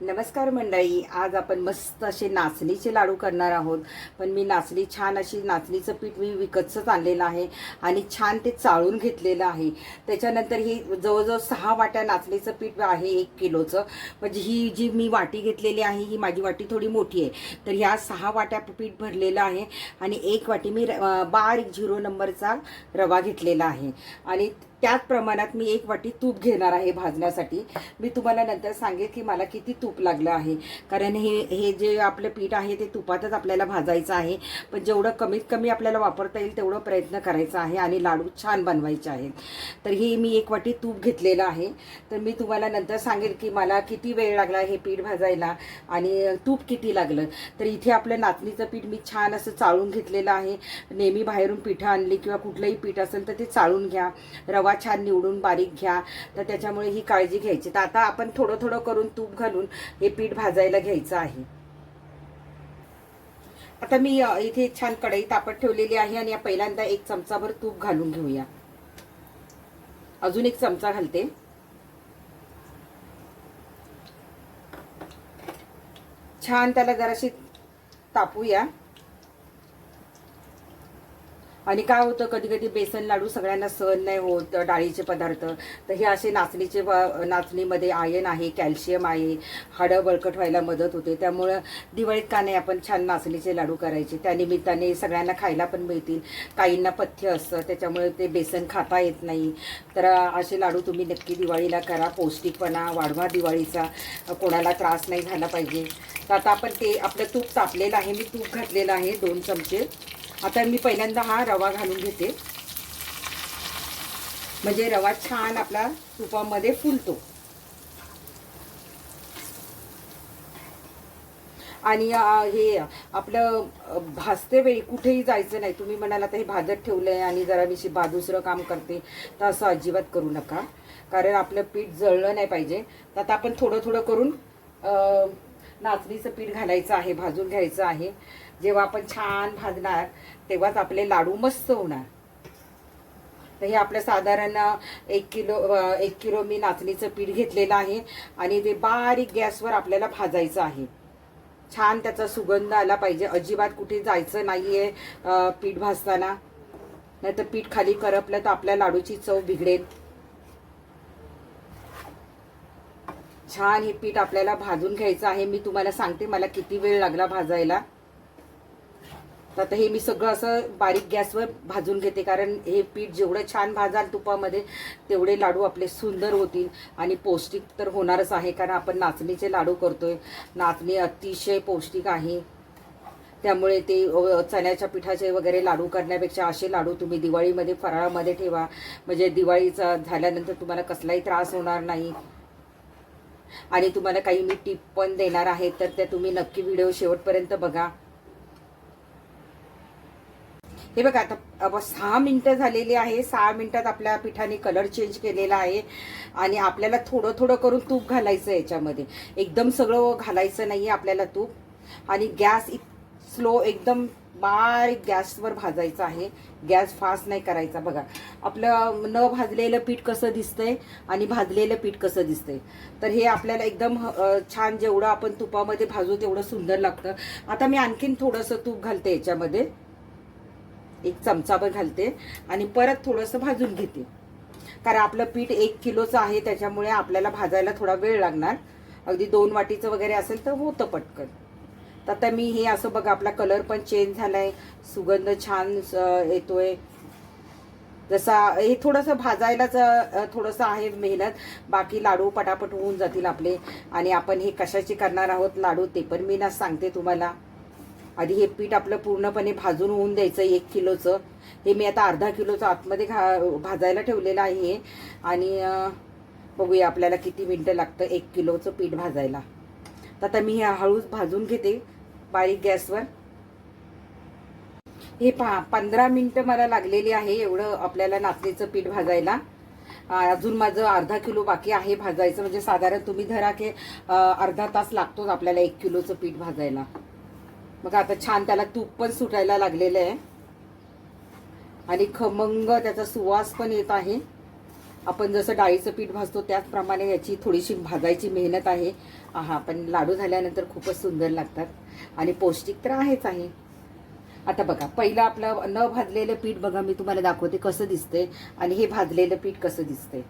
नमस्कार मंडळी आज आपण मस्त असे नाचणीचे लाडू करणार आहोत. पण मी नाचणी छान अशी नाचणीचं पीठ मी विकतचंच आणलेलं आहे आणि छान ते चाळून घेतलेलं आहे. त्याच्यानंतर ही जवळजवळ सहा वाट्या नाचणीचं पीठ आहे एक किलोचं. म्हणजे ही जी मी वाटी घेतलेली आहे ही माझी वाटी थोडी मोठी आहे. तर ह्या सहा वाट्या पीठ भरलेलं आहे आणि एक वाटी मी र- बारीक झिरो नंबरचा रवा घेतलेला आहे. आणि त्याच प्रमाणात मी एक वाटी तूप घेणार आहे भाजण्यासाठी. मी तुम्हाला नंतर सांगेल की मला किती तूप लागलं आहे. कारण हे हे जे आपलं पीठ आहे ते तुपातच आपल्याला भाजायचं आहे. पण जेवढं कमीत कमी आपल्याला वापरता येईल तेवढं प्रयत्न करायचा आहे आणि लाडू छान बनवायचे आहेत. तर ही मी एक वाटी तूप घेतलेलं आहे. तर मी तुम्हाला नंतर सांगेल की मला किती वेळ लागला हे पीठ भाजायला आणि तूप किती लागलं. तर इथे आपलं नाचणीचं पीठ मी छान असं चाळून घेतलेलं आहे. नेहमी बाहेरून पिठं आणली किंवा कुठलंही पीठ असेल तर ते चाळून घ्या. रवा छान निवडून बारीक घ्या. तर त्याच्यामुळे ही काळजी घ्यायची. तर आता आपण थोडं थोडं करून तूप घालून हे पीठ भाजायला घ्यायचं आहे. आता मी इथे छान कढई तापत ठेवलेली आहे आणि या पहिल्यांदा एक चमचाभर तूप घालून घेऊया. अजून एक चमचा घालते. छान त्याला जराशी तापूया. आणि काय होतं कधी कधी बेसन लाडू सगळ्यांना सहन नाही होत डाळीचे पदार्थ. तर हे असे नाचणीचे नाचणीमध्ये आयन आहे कॅल्शियम आहे हाडं बळकट व्हायला मदत होते. त्यामुळं दिवाळीत का नाही आपण छान नाचणीचे लाडू करायचे. त्यानिमित्ताने सगळ्यांना खायला पण मिळतील. काहींना पथ्य असतं त्याच्यामुळे ते बेसन खाता येत नाही. तर असे लाडू तुम्ही नक्की दिवाळीला करा. पौष्टिकपणा वाढवा दिवाळीचा. कोणाला त्रास नाही झाला पाहिजे. तर आता आपण ते आपलं तूप तापलेलं आहे. मी तूप घातलेलं आहे दोन चमचे. आता मी पहिल्यांदा हा रवा घालून घेते. म्हणजे रवा छान आपला तुपामध्ये फुलतो. आणि हे आपलं भाजते वेळी कुठेही जायचं नाही. तुम्ही म्हणाल आता हे भाजत ठेवलं आहे आणि जरा मी बा दुसरं काम करते तर असं अजिबात करू नका. कारण आपलं पीठ जळलं नाही पाहिजे. तर आता आपण थोडं थोडं करून नाचणीचं पीठ घालायचं आहे भाजून घ्यायचं आहे. जेव्हा आपण छान भाजणार तेव्हाच आपले लाडू मस्त होणार. तर हे आपलं साधारण एक किलो एक किलो मी नाचणीचं पीठ घेतलेलं आहे आणि ते बारीक गॅसवर आपल्याला भाजायचं आहे. छान त्याचा सुगंध आला पाहिजे. अजिबात कुठे जायचं नाही आहे पीठ भाजताना. नाहीतर पीठ खाली करपलं तर आपल्या लाडूची चव बिघडेल. छान हे पीठ आपल्याला भाजून घ्यायचं आहे. मी तुम्हाला सांगते मला किती वेळ लागला भाजायला. तर आता हे मी सगळं असं बारीक गॅसवर भाजून घेते कारण हे पीठ जेवढं छान भाजाल तुपामध्ये तेवढे लाडू आपले सुंदर होतील आणि पौष्टिक तर होणारच आहे कारण आपण नाचणीचे लाडू करतोय. नाचणी अतिशय पौष्टिक आहे. त्यामुळे ते चण्याच्या पिठाचे वगैरे लाडू करण्यापेक्षा असे लाडू तुम्ही दिवाळीमध्ये फराळामध्ये ठेवा. म्हणजे दिवाळीचा झाल्यानंतर तुम्हाला कसलाही त्रास होणार नाही. आणि तुम्हाला काही मी टिप पण देणार आहे तर त्या तुम्ही नक्की व्हिडिओ शेवटपर्यंत बघा. हे बघा आता अब सहा मिनटं झालेली आहे. सहा मिनटात आपल्या पिठाने कलर चेंज केलेला आहे. आणि आपल्याला थोडं थोडं करून तूप घालायचं याच्यामध्ये. एकदम सगळं घालायचं नाही आपल्याला तूप. आणि गॅस स्लो एकदम बारीक गॅसवर भाजायचं आहे. गॅस फास्ट नाही करायचा. बघा आपलं न भाजलेलं पीठ कसं दिसतंय आणि भाजलेलं पीठ कसं दिसतंय. तर हे आपल्याला एकदम छान जेवढं आपण तुपामध्ये भाजू तेवढं सुंदर लागतं. आता मी आणखीन थोडंसं तूप घालते याच्यामध्ये. एक चमचाभर घालते आणि परत थोडंसं भाजून घेते. कारण आपलं पीठ एक किलोचं आहे त्याच्यामुळे आपल्याला भाजायला थोडा वेळ लागणार. अगदी दोन वाटीचं वगैरे असेल तर होतं पटकन. तर आता मी हे असं बघा आपला कलर पण चेंज झालाय सुगंध छान येतोय. जसा हे थोडंसं भाजायलाच थोडंसं आहे मेहनत. बाकी लाडू पटापट होऊन जातील आपले. आणि आपण हे कशाचे करणार आहोत लाडू ते पण मी ना सांगते तुम्हाला. आधी हे पीठ आपलं पूर्णपणे भाजून होऊन द्यायचं एक किलोचं. हे मी आता अर्धा किलोचं आतमध्ये घा भाजायला ठेवलेलं आहे. आणि बघूया आपल्याला किती मिनटं लागतं एक किलोचं पीठ भाजायला. तर आता मी हे हळूच भाजून घेते बारीक गॅसवर. हे पहा पंधरा मिनटं मला लागलेली आहे एवढं आपल्याला नाचणीचं पीठ भाजायला. अजून माझं अर्धा किलो बाकी आहे भाजायचं. म्हणजे साधारण तुम्ही धरा की अर्धा तास लागतोच आपल्याला एक किलोचं पीठ भाजायला. मग आता छान त्याला तूप पण सुटायला लागलेलं आहे. आणि खमंग त्याचा सुवास पण येत आहे. आपण जसं डाळीचं पीठ भाजतो त्याचप्रमाणे याची थोडीशी भाजायची मेहनत आहे. हा पण लाडू झाल्यानंतर खूपच सुंदर लागतात. आणि पौष्टिक तर आहेच आहे. आता बघा पहिलं आपलं न भाजलेलं पीठ बघा मी तुम्हाला दाखवते कसं दिसते आणि हे भाजलेलं पीठ कसं दिसते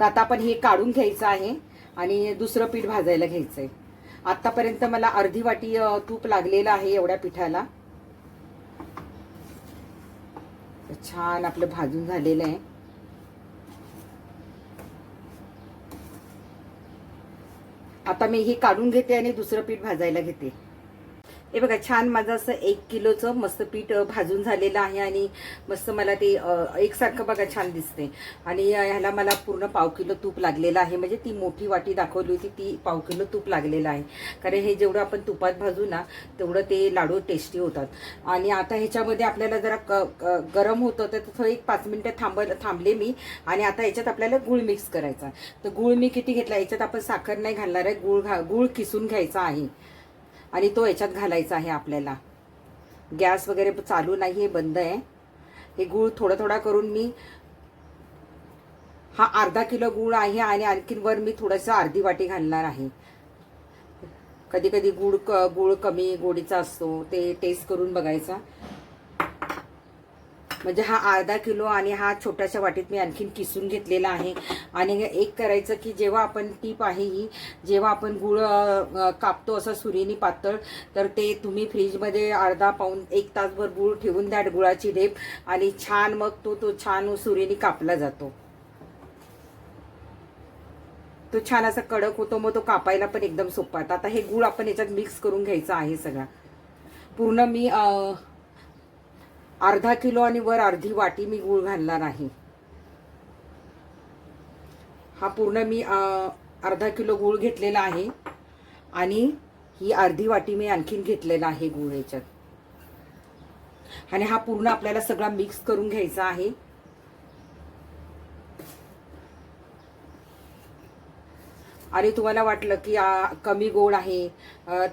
तर आता आपण हे काढून घ्यायचं आहे आणि दुसरं पीठ भाजायला घ्यायचं आहे आतापर्यंत मला अर्धी वाटी तूप लागलेलं आहे एवढ्या पिठाला. छान आपलं भाजून झालेलं आहे. आता मी हे काढून घेते आणि दुसरं पीठ भाजायला घेते. हे बघा छान माझं असं एक किलोचं मस्त पीठ भाजून झालेलं आहे आणि मस्त मला ते एकसारखं बघा छान दिसते आणि ह्याला मला पूर्ण पाव किलो तूप लागलेलं आहे. म्हणजे ती मोठी वाटी दाखवली होती ती पाव किलो तूप लागलेलं आहे. कारण हे जेवढं आपण तुपात भाजू ना तेवढं ते लाडू टेस्टी होतात. आणि आता ह्याच्यामध्ये आपल्याला जरा क गरम होतं तर थोडं एक पाच मिनटं थांब थांबले मी. आणि आता याच्यात आपल्याला गुळ मिक्स करायचा तर गुळ मी किती घेतला? याच्यात आपण साखर नाही घालणार आहे. गुळ घा गुळ किसून घ्यायचा आहे. आणि तो याच्यात घालायचा आहे आपल्याला. गॅस वगैरे चालू नाही हे बंद आहे. हे गूळ थोडा थोडा करून मी हा अर्धा किलो गूळ आहे आणि आणखीन वर मी थोडंसं अर्धी वाटी घालणार आहे. कधी कधी गुळ क गुळ कमी गोडीचा असतो ते टेस्ट करून बघायचा. म्हणजे हा अर्धा किलो आणि हा छोट्याशा वाटीत मी आणखीन किसून घेतलेला आहे. आणि एक करायचं की जेव्हा आपण टीप आहे ही जेव्हा आपण गुळ कापतो असं सुरीनी पातळ तर ते तुम्ही फ्रीजमध्ये अर्धा पाऊन एक तासभर गुळ ठेवून द्या गुळाची रेप आणि छान मग तो तो छान सुरीनी कापला जातो. तो छान असा कडक होतो मग तो कापायला पण एकदम सोपा आता हे गुळ आपण याच्यात मिक्स करून घ्यायचा आहे सगळा. पूर्ण मी आ... अर्धा किलो आणि वर अर्धी वाटी मी गूळ घालणार आहे. हा पूर्ण मी अर्धा किलो गूळ घेतलेला आहे आणि ही अर्धी वाटी मी आणखीन घेतलेला आहे गूळ याच्यात. आणि हा पूर्ण आपल्याला सगळा मिक्स करून घ्यायचा आहे. आणि तुम्हाला वाटलं की आ, कमी गोड आहे.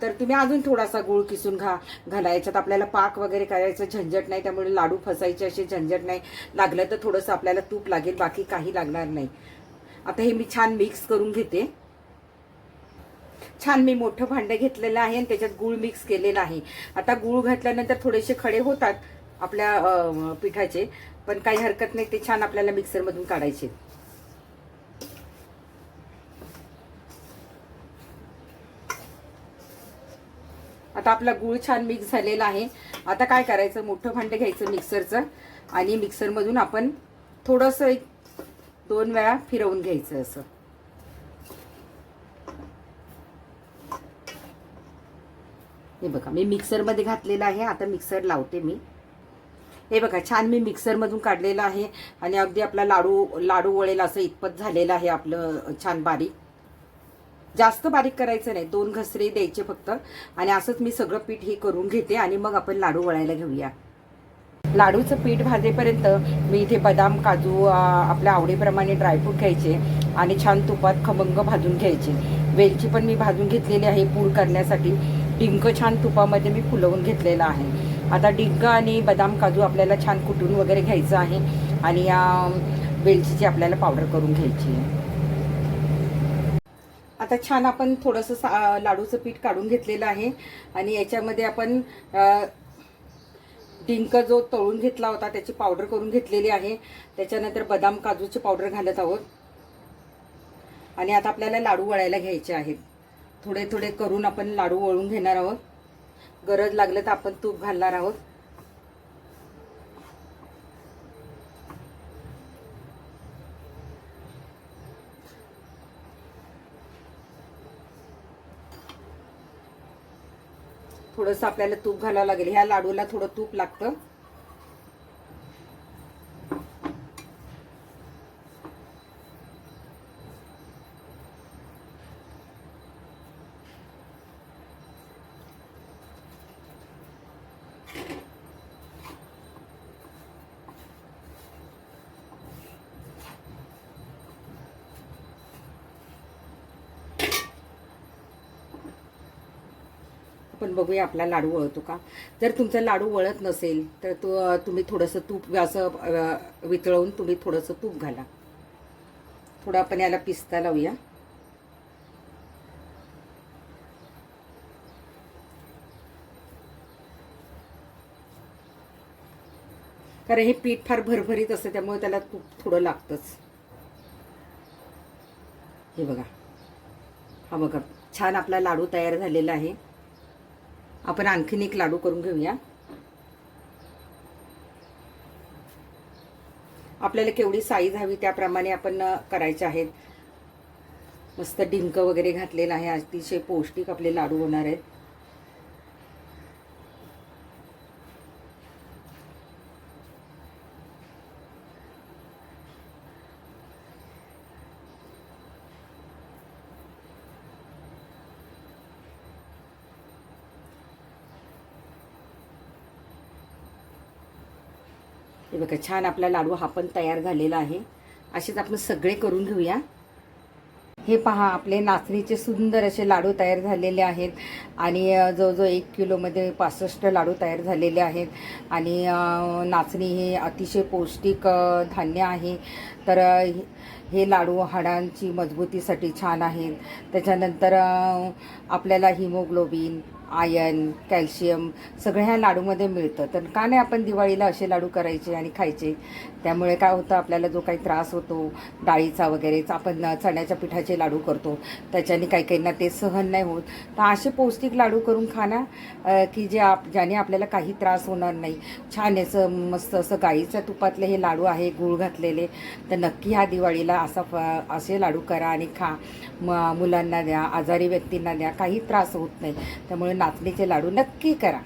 तर तुम्ही अजून थोडासा गूळ किसून घा घाला याच्यात आपल्याला पाक वगैरे करायचं झंझट नाही त्यामुळे लाडू फसायचे असे झंझट नाही. लागलं तर थोडंसं आपल्याला तूप लागेल बाकी काही लागणार नाही. आता हे मी छान मिक्स करून घेते. छान मी मोठं भांडं घेतलेलं आहे आणि त्याच्यात गूळ मिक्स केलेला आहे. आता गूळ घातल्यानंतर थोडेसे खडे होतात आपल्या पिठाचे पण काही हरकत नाही ते छान आपल्याला मिक्सरमधून काढायचे. आता आपला गूळ छान मिक्स झालेला आहे. आता काय करायचं? मोठं भांडं घ्यायचं मिक्सरचं आणि मिक्सरमधून आपण थोडंसं एक दोन वेळा फिरवून घ्यायचं असं. हे बघा मी मिक्सरमध्ये घातलेलं आहे. आता मिक्सर लावते मी. हे बघा छान मी मिक्सरमधून काढलेलं आहे. आणि अगदी आपला लाडू लाडू वळेल असं इतपत झालेलं आहे आपलं छान बारीक. जास्त बारीक करायचं नाही. दोन घसरे द्यायचे फक्त. आणि असंच मी सगळं पीठ हे करून घेते आणि मग आपण लाडू वळायला घेऊया. लाडूचं पीठ भाजेपर्यंत मी इथे बदाम काजू आपल्या आवडीप्रमाणे ड्रायफ्रूट घ्यायचे आणि छान तुपात खमंग भाजून घ्यायचे. वेलची पण मी भाजून घेतलेली आहे पूड करण्यासाठी. डिंक छान तुपामध्ये मी फुलवून घेतलेलं आहे. आता डिंक आणि बदाम काजू आपल्याला छान कुटून वगैरे घ्यायचं आहे. आणि या वेलचीची आपल्याला पावडर करून घ्यायची आहे. आता छान आपण थोडंसं सा- लाडूचं पीठ काढून घेतलेलं आहे. आणि याच्यामध्ये आपण डिंक जो तळून घेतला होता त्याची पावडर करून घेतलेली आहे. त्याच्यानंतर बदाम काजूची पावडर घालत आहोत. आणि आता आपल्याला लाडू वळायला घ्यायचे आहेत. थोडे थोडे करून आपण लाडू वळून घेणार आहोत. गरज लागलं तर आपण तूप घालणार आहोत. थोडंसं आपल्याला तूप घालावं लागेल. ह्या लाडूला थोडं तूप लागतं. आपण बघूया आपला लाडू वळतो का? जर तुमचा लाडू वळत नसेल तर तो तुम्ही थोडंसं तूप असं वितळवून तुम्ही थोडंसं तूप घाला. थोडं आपण याला पिस्ता लावूया. कारण हे पीठ फार भरभरीत असतं त्यामुळे त्याला तूप थोडं लागतंच. हे बघा. हा बघा छान आपला लाडू तयार झालेला आहे. आपण आणखीन एक लाडू करून घेऊया. आपल्याला केवढी साईज हवी त्याप्रमाणे आपण करायचे आहेत. मस्त डिंक वगैरे घातलेलं आहे. अतिशय पौष्टिक आपले लाडू होणार आहेत. हे बघा छान आपला लाडू हा पण तयार झालेला आहे. असेच आपण सगळे करून घेऊया. हे पहा आपले नाचणीचे सुंदर असे लाडू तयार झालेले आहेत. आणि जवळजवळ एक किलोमध्ये पासष्ट लाडू तयार झालेले आहेत. आणि नाचणी हे अतिशय पौष्टिक धान्य आहे. तर हे- हे लाडू हाडांची मजबूतीसाठी छान आहेत. त्याच्यानंतर आपल्याला हिमोग्लोबिन आयन कॅल्शियम सगळं ह्या लाडूमध्ये मिळतं. तर का नाही आपण दिवाळीला असे लाडू करायचे आणि खायचे? त्यामुळे काय होतं आपल्याला जो काही त्रास होतो डाळीचा वगैरेचा आपण चण्याच्या पिठाचे लाडू करतो त्याच्याने काही काहींना ते सहन नाही होत. तर असे पौष्टिक लाडू करून खाना की जे आप ज्याने आपल्याला काही त्रास होणार नाही. छान याचं मस्त असं गाईच्या तुपातले हे लाडू आहे गूळ घातलेले. तर नक्की ह्या दिवाळीला असा फ असे लाडू करा आणि खा. म मुलांना द्या आजारी व्यक्तींना द्या काही त्रास होत नाही. त्यामुळे नाचणीचे लाडू नक्की करा.